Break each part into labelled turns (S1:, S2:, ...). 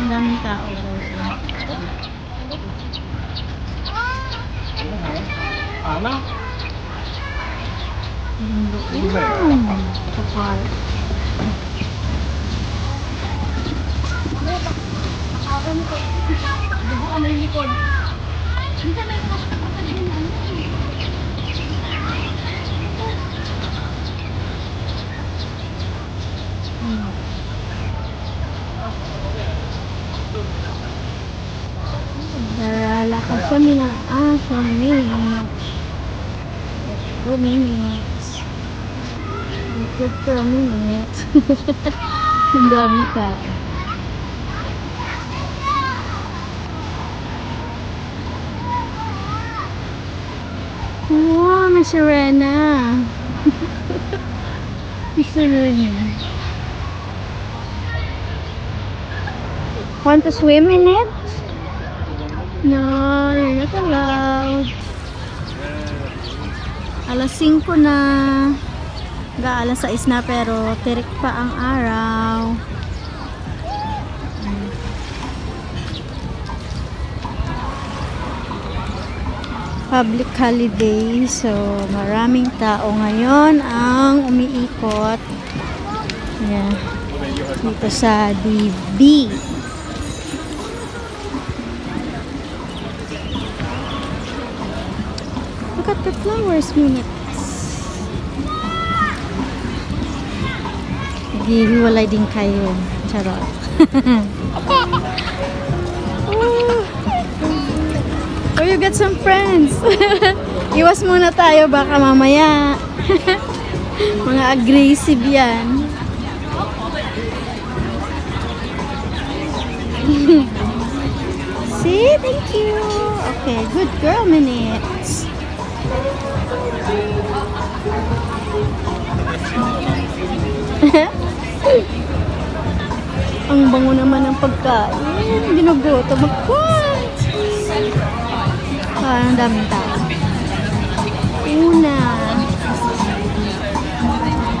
S1: Ang daming tao.
S2: Ana?
S1: Wow! Sa park. Lalakad kami ng aso minutes. Two minutes. Good for a minute. Ang dami tao. Wow, may sirena. may sirena. Want to swim in it? No, you're not allowed. Alas 5 na. Ga alas 6 na pero tirik pa ang araw. Public holiday. So, maraming tao ngayon ang umiikot. Yeah. Dito sa DB. Look at the flowers minutes. Naghihiwalay din kayo. Charot. oh, you got some friends. Iwas muna tayo baka mamaya. Mga aggressive yan. See? Thank you. Okay, good girl minutes. Ang bango naman ng pagkain. Ginugoto. Magkuhan! Ah, ang daming tao. Una.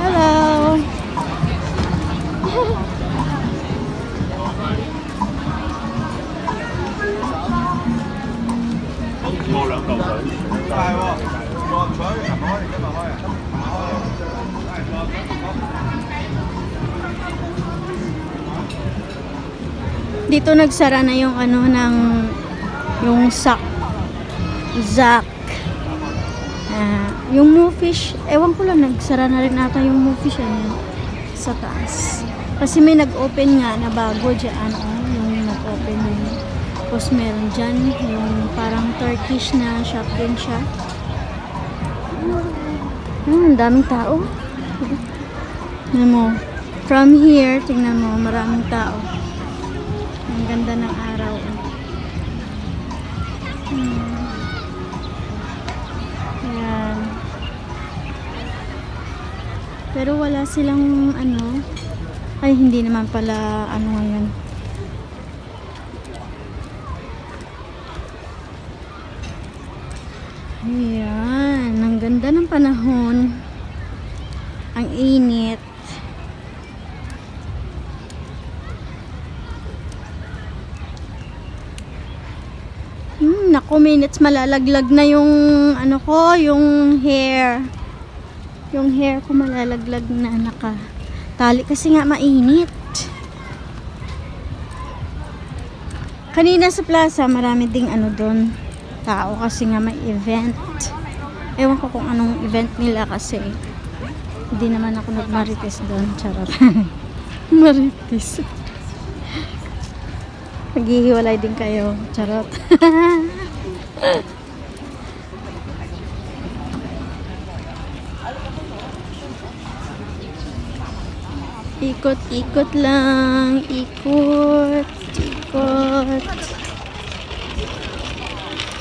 S1: Hello.
S2: Hãy subscribe
S1: ？Dito nagsara na yung ano ng yung sak Zack. Ah, yung Mofish, ewan ko lang, nagsara na rin ata yung Mofish ano, sa taas. Kasi may nag-open nga na bago dyan, oh, yung nag-open yun. Tapos meron dyan, yung parang Turkish na shop din siya. Hmm, daming tao. Tingnan mo, from here, tingnan mo, maraming tao. Ganda ng araw. Hmm. Ayan. Pero wala silang ano. Ay, hindi naman pala ano ngayon. Ayan. Ang ganda ng panahon. Ang init. Hmm, naku, minutes malalaglag na yung ano ko, yung hair. Yung hair ko malalaglag na naka tali kasi nga mainit. Kanina sa plaza, marami ding ano doon. Tao kasi nga may event. Ewan ko kung anong event nila kasi hindi naman ako nagmarites doon. Charot. Marites. Maghihiwalay din kayo. Charot. Ikot-ikot lang. Ikot. Ikot.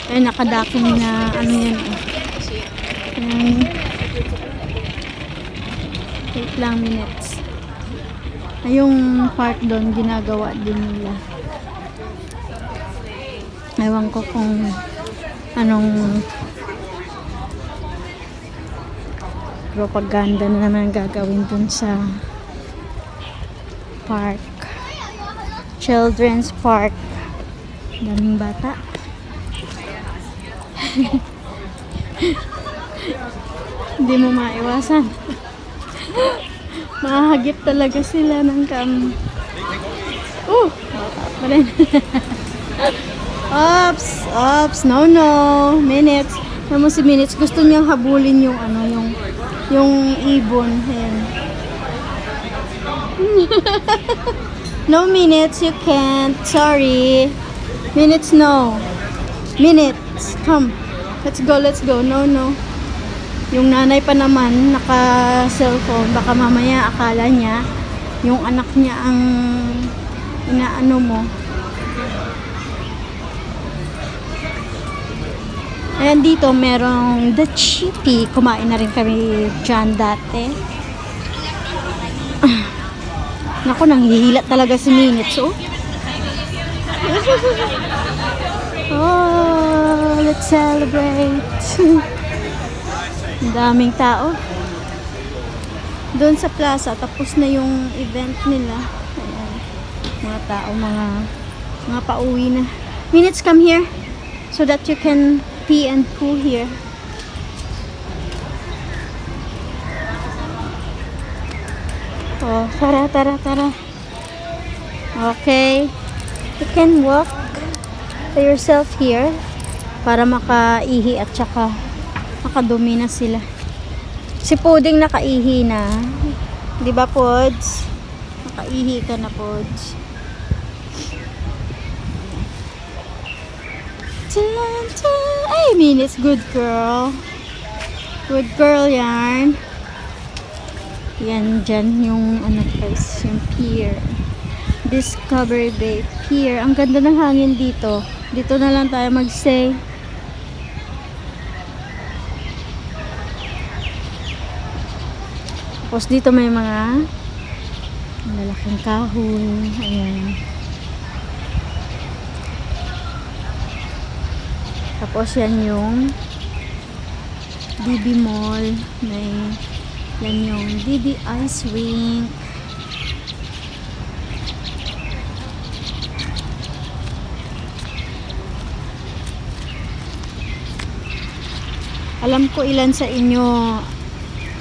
S1: Ay, nakadaking na ano yan eh. Yan. Wait lang minutes. Ay, yung part doon, ginagawa din nila. Ewan ko kung anong propaganda na naman gagawin dun sa park. Children's Park. Daming bata. Hindi mo maiwasan. Mahagip talaga sila ng kam. Oh! Bata pa rin. Ops! Ops! No, no! Minutes. Alam mo si Minutes, gusto niyang habulin yung ano, yung yung ibon. Ayan. no minutes, you can't. Sorry. Minutes, no. Minutes. Come. Let's go, let's go. No, no. Yung nanay pa naman, naka-cellphone. Baka mamaya akala niya, yung anak niya ang inaano mo. Ayan dito, merong The Chippy. Kumain na rin kami dyan dati. Naku, nanghihila talaga si Minutes, oh. oh, let's celebrate. Daming tao. Doon sa plaza, tapos na yung event nila. Ayan. Mga tao, mga mga pauwi na. Minutes, come here. So that you can pee and poo here. Oh, tara, tara, tara. Okay. You can walk by yourself here para makaihi at saka makadumi na sila. Si Puding nakaihi na. Di ba, Pods? Nakaihi ka na, Pods. Dun. Ay, minutes. Good girl. Good girl yan. Yan, dyan yung ano guys, yung pier. Discovery Bay Pier. Ang ganda ng hangin dito. Dito na lang tayo mag-stay. Tapos dito may mga malalaking kahoy. Ayan. Tapos yan yung DB Mall. May yan yung DB Ice Rink. Alam ko ilan sa inyo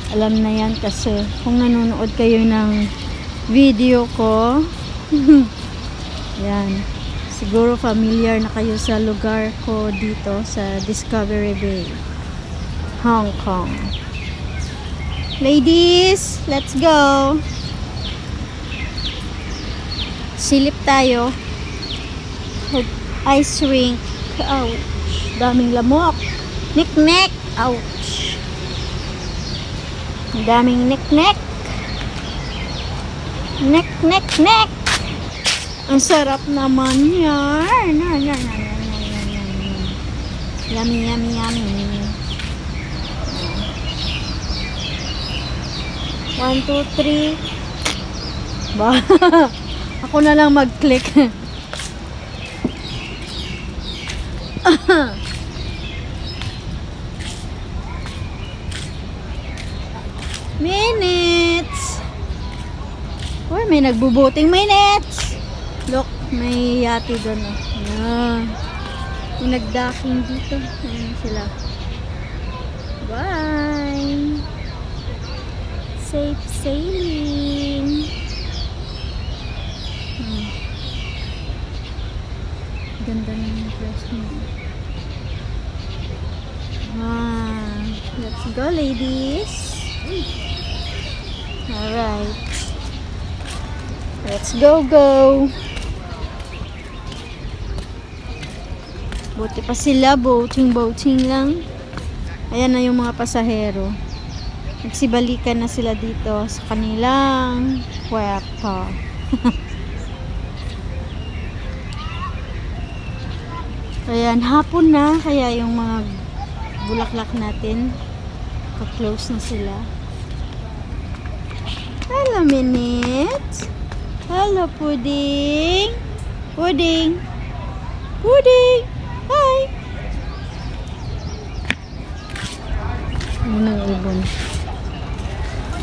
S1: alam na yan kasi kung nanonood kayo ng video ko yan siguro familiar na kayo sa lugar ko dito sa Discovery Bay Hong Kong ladies let's go silip tayo ice rink ouch daming lamok Nick-nick. Ouch. Daming nick-nick. Nick-nick-nick. Ang sarap naman yan. Yummy, yummy, yummy. One, two, three. Ba? Ako na lang mag-click. Minutes! Uy, may nagbubuting minutes! Look, may yati doon. Oh. Ayan. May nagdaking dito. Ayan sila. Bye! Safe sailing! Hmm. Ganda ng dress mo. Ah, let's go ladies! Alright. Let's go, go. Buti pa sila, boating, boating lang. Ayan na yung mga pasahero. Nagsibalikan na sila dito sa kanilang kwarto. Ayan, hapon na. Kaya yung mga bulaklak natin, ka-close na sila. Hello, Minute. Hello, Pudding. Pudding. Pudding. Hi. Ang ibon.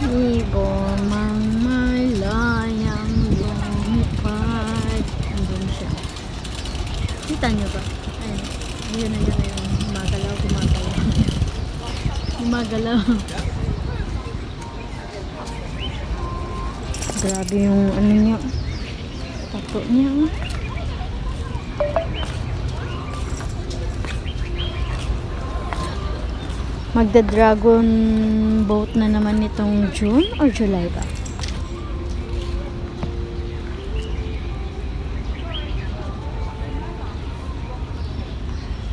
S1: Ibon mang malayang lumipad. Kita nyo ba? Ayun. Ayun na yun. Ayun. Gumagalaw, gumagalaw. gumagalaw. Grabe yung ano niya. Tato niya. oh. Magda-dragon boat na naman nitong June or July ba?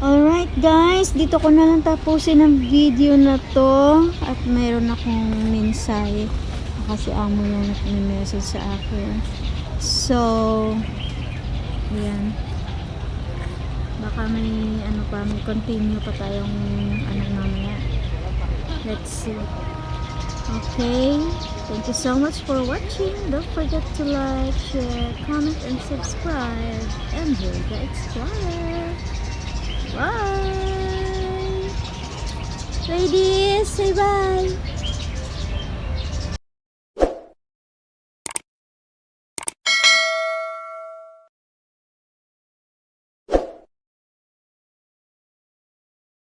S1: Alright guys, dito ko na lang tapusin ang video na to at mayroon akong mensahe kasi amo yung nag-message sa akin. So, yan. Baka may ano pa, may continue pa tayong ano. Let's see. Okay. Thank you so much for watching. Don't forget to like, share, comment, and subscribe. Enjoy the Explorer. Bye! Ladies, say bye!